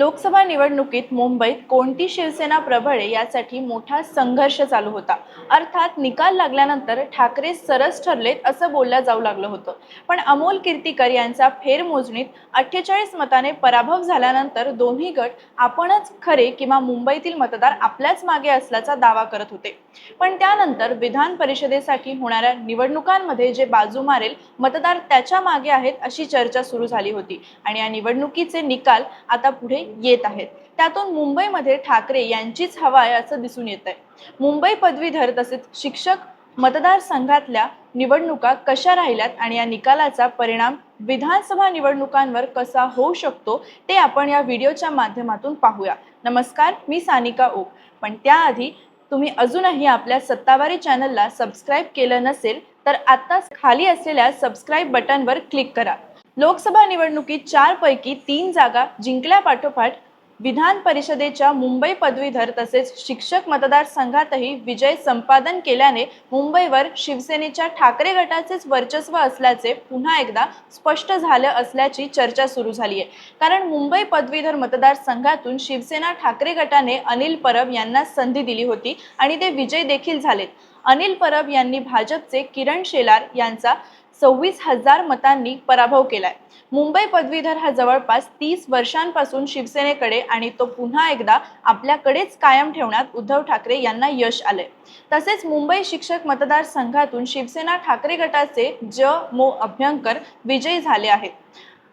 लोकसभा निवडणुकीत मुंबईत कोणती शिवसेना प्रबळे यासाठी मोठा संघर्ष चालू होता. अर्थात निकाल लागल्यानंतर ठाकरे सरस ठरलेत असं बोललं जाऊ लागलं होतं. पण अमोल कीर्तीकर यांचा फेरमोजणीत अठ्ठेचाळीस मताने पराभव झाल्यानंतर दोन्ही गट आपणच खरे किंवा मुंबईतील मतदार आपल्याच मागे असल्याचा दावा करत होते. पण त्यानंतर विधान परिषदेसाठी होणाऱ्या निवडणुकांमध्ये जे बाजू मारेल मतदार त्याच्यामागे आहेत अशी चर्चा सुरू झाली होती. आणि या निवडणुकीचे निकाल आता पुढे येत आहेत. त्यातून मुंबईमध्ये ठाकरे यांचीच हवा आहे असं दिसून येत आहे मुंबई पदवीधर तसेच शिक्षक मतदारसंघातल्या निवडणुका कशा राहिल्यात आणि या निकालाचा परिणाम विधानसभा निवडणुकांवर कसा होऊ शकतो ते आपण या व्हिडिओच्या माध्यमातून पाहूया. नमस्कार मी सानिका ओक. पण त्याआधी तुम्ही अजूनही आपल्या सत्तावारी चॅनलला सबस्क्राईब केलं नसेल तर आत्ताच खाली असलेल्या सबस्क्राईब बटनवर क्लिक करा. लोकसभा निवडणुकीत चारपैकी तीन जागा जिंकल्यापाठोपाठ विधान परिषदेच्या मुंबई पदवीधर तसेच शिक्षक मतदारसंघातही विजय संपादन केल्याने मुंबईवर शिवसेनेच्या ठाकरे गटाचेच वर्चस्व असल्याचे पुन्हा एकदा स्पष्ट झालं असल्याची चर्चा सुरू झाली आहे कारण मुंबई पदवीधर मतदारसंघातून शिवसेना ठाकरे गटाने अनिल परब यांना संधी दिली होती आणि ते विजय देखील झालेत. अनिल परब यांनी भाजपचे किरण शेलार यांचा सव्वीस हजार मतांनी पराभव केलाय. मुंबई पदवीधर हा जवळपास तीस वर्षांपासून शिवसेनेकडे आणि तो पुन्हा एकदा आपल्याकडेच कायम ठेवण्यात उद्धव ठाकरे यांना यश आले तसेच मुंबई शिक्षक मतदारसंघातून शिवसेना ठाकरे गटाचे ज. मो. अभ्यंकर विजयी झाले आहेत.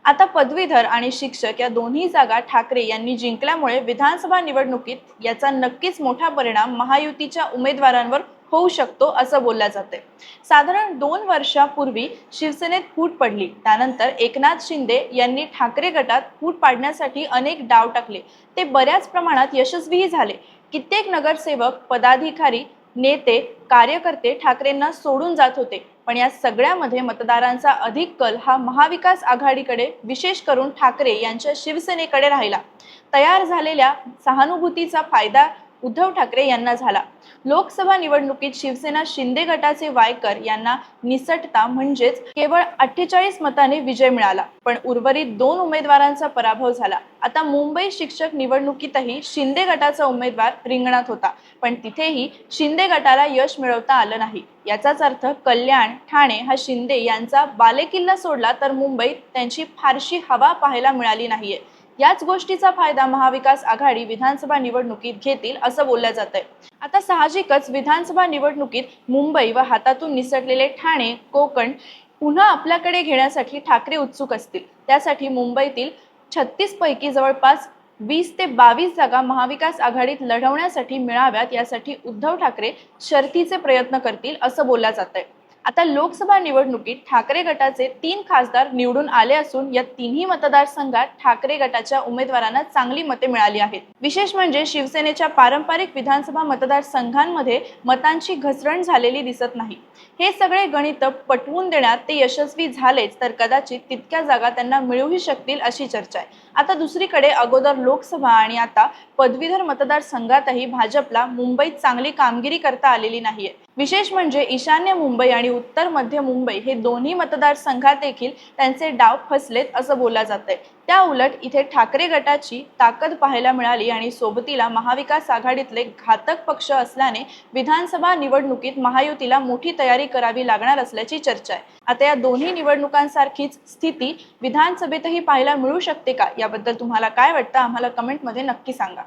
आता पदवीधर आणि शिक्षक या दोन्ही जागा ठाकरे यांनी जिंकल्यामुळे विधानसभा निवडणुकीत याचा नक्कीच मोठा परिणाम महायुतीच्या उमेदवारांवर होऊ शकतो असं बोललं जाते साधारण दोन वर्षापूर्वी शिवसेनेत फूट पडली. त्यानंतर एकनाथ शिंदे यांनी ठाकरे गटात फूट पाडण्यासाठी अनेक डाव टाकले. ते बऱ्याच प्रमाणात यशस्वीही झाले. कित्येक नगरसेवक पदाधिकारी नेते कार्यकर्ते ठाकरेंना सोडून जात होते. पण या सगळ्यामध्ये मतदारांचा अधिक कल हा महाविकास आघाडीकडे विशेष करून ठाकरे यांच्या शिवसेनेकडे राहिला. तयार झालेल्या सहानुभूतीचा फायदा उद्धव ठाकरे यांना झाला. लोकसभा निवडणुकीत शिवसेना शिंदे गटाचे वायकर यांना निसटता म्हणजेच केवळ अठ्ठेचाळीस मताने विजय मिळाला पण उर्वरित दोन उमेदवारांचा पराभव झाला. आता मुंबई शिक्षक निवडणुकीतही शिंदे गटाचा उमेदवार रिंगणात होता पण तिथेही शिंदे गटाला यश मिळवता आलं नाही. याचाच अर्थ कल्याण ठाणे हा शिंदे यांचा बालेकिल्ला सोडला तर मुंबईत त्यांची फारशी हवा पाहायला मिळाली नाहीये. याच गोष्टीचा फायदा महाविकास आघाडी विधानसभा निवडणुकीत घेतील असं बोललं जात आहे आता साहजिकच विधानसभा निवडणुकीत मुंबई व हातातून निसटलेले ठाणे कोकण पुन्हा आपल्याकडे घेण्यासाठी ठाकरे उत्सुक असतील. त्यासाठी मुंबईतील छत्तीस पैकी जवळपास वीस ते बावीस जागा महाविकास आघाडीत लढवण्यासाठी मिळाव्यात यासाठी उद्धव ठाकरे शर्थीचे प्रयत्न करतील असं बोललं जात आहे आता लोकसभा निवडणुकीत ठाकरे गटाचे तीन खासदार निवडून आले असून या तिन्ही मतदारसंघात ठाकरे गटाच्या उमेदवारांना चांगली मते मिळाली आहेत. विशेष म्हणजे शिवसेनेच्या पारंपरिक विधानसभा मतदारसंघांमध्ये मतांची घसरण झालेली दिसत नाही. हे सगळे गणित पटवून देण्यात ते यशस्वी झालेच तर कदाचित तितक्या जागा त्यांना मिळूही शकतील अशी चर्चा आहे. आता दुसरीकडे अगोदर लोकसभा आणि आता पदवीधर मतदारसंघातही भाजपला मुंबईत चांगली कामगिरी करता आलेली नाहीये. विशेष म्हणजे ईशान्य मुंबई आणि उत्तर मध्य मुंबई हे दोन्ही मतदारसंघात देखील त्यांचे डाव फसलेत असं बोललं जात आहे त्या उलट इथे ठाकरे गटाची ताकद पाहायला मिळाली आणि सोबतीला महाविकास आघाडीतले घातक पक्ष असल्याने विधानसभा निवडणुकीत महायुतीला मोठी तयारी करावी लागणार असल्याची चर्चा आहे. आता या दोन्ही निवडणुकांसारखीच स्थिती विधानसभेतही पाहायला मिळू शकते का? याबद्दल तुम्हाला काय वाटतं? आम्हाला कमेंटमध्ये नक्की सांगा.